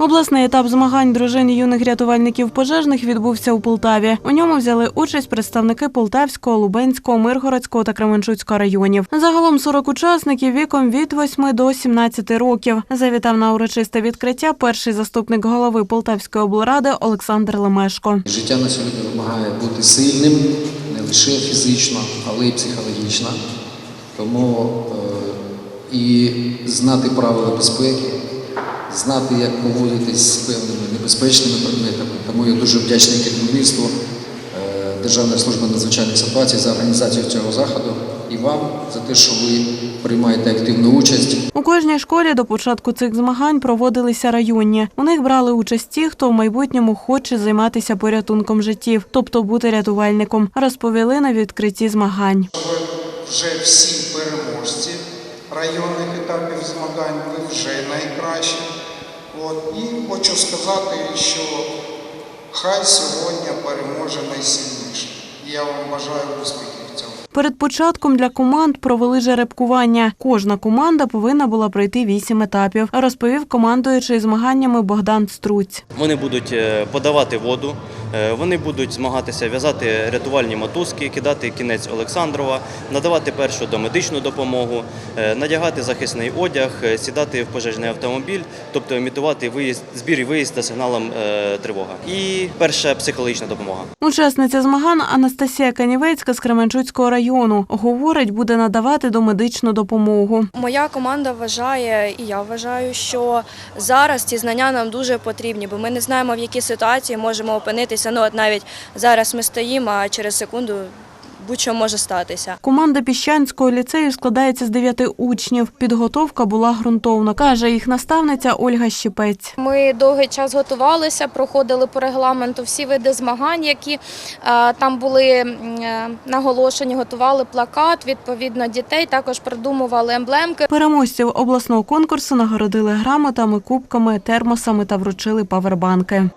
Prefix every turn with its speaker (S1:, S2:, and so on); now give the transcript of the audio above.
S1: Обласний етап змагань дружин юних рятувальників пожежних відбувся у Полтаві. У ньому взяли участь представники Полтавського, Лубенського, Миргородського та Кременчуцького районів. Загалом 40 учасників віком від 8 до 17 років. Завітав на урочисте відкриття перший заступник голови Полтавської облради Олександр Лемешко.
S2: Життя на сьогодні вимагає бути сильним не лише фізично, але й психологічно. Тому е, і знати правила безпеки, знати, як поводитись з певними небезпечними предметами. Тому я дуже вдячний керівництву е, Державної служби надзвичайних ситуацій за організацію цього заходу і вам за те, що ви приймаєте активну участь.
S1: У кожній школі до початку цих змагань проводилися районні. У них брали участь ті, хто в майбутньому хоче займатися порятунком життів, тобто бути рятувальником, розповіли на відкритті змагань.
S3: Ви вже всі переможці районних етапів змагань, ви вже найкращі. От. І хочу сказати, що хай сьогодні переможе найсильніший. Я вам бажаю успіхів в цьому.
S1: Перед початком для команд провели жеребкування. Кожна команда повинна була пройти вісім етапів, розповів командуючий змаганнями Богдан Струць.
S4: Вони будуть е, подавати воду, вони будуть змагатися в'язати рятувальні мотузки, кидати кінець Олександрова, надавати першу домедичну допомогу, е, надягати захисний одяг, е, сідати в пожежний автомобіль, тобто імітувати виїзд, збір і виїзд за сигналом е, тривога. І перша психологічна допомога.
S1: Учасниця змагань Анастасія Канівецька з Кременчуцького району говорить, буде надавати домедичну допомогу.
S5: Моя команда вважає, і я вважаю, що зараз ці знання нам дуже потрібні, бо ми не знаємо, в якій ситуації можемо опинитися. Ну, от навіть зараз ми стоїмо, а через секунду будь-що може статися.
S1: Команда Піщанського ліцею складається з дев'яти учнів. Підготовка була ґрунтовна, каже їх наставниця Ольга Щепець.
S6: Ми довгий час готувалися, проходили по регламенту всі види змагань, які е, там були е, наголошені, готували плакат. Відповідно, дітей також придумували емблемки.
S1: Переможців обласного конкурсу нагородили грамотами, кубками, термосами та вручили павербанки.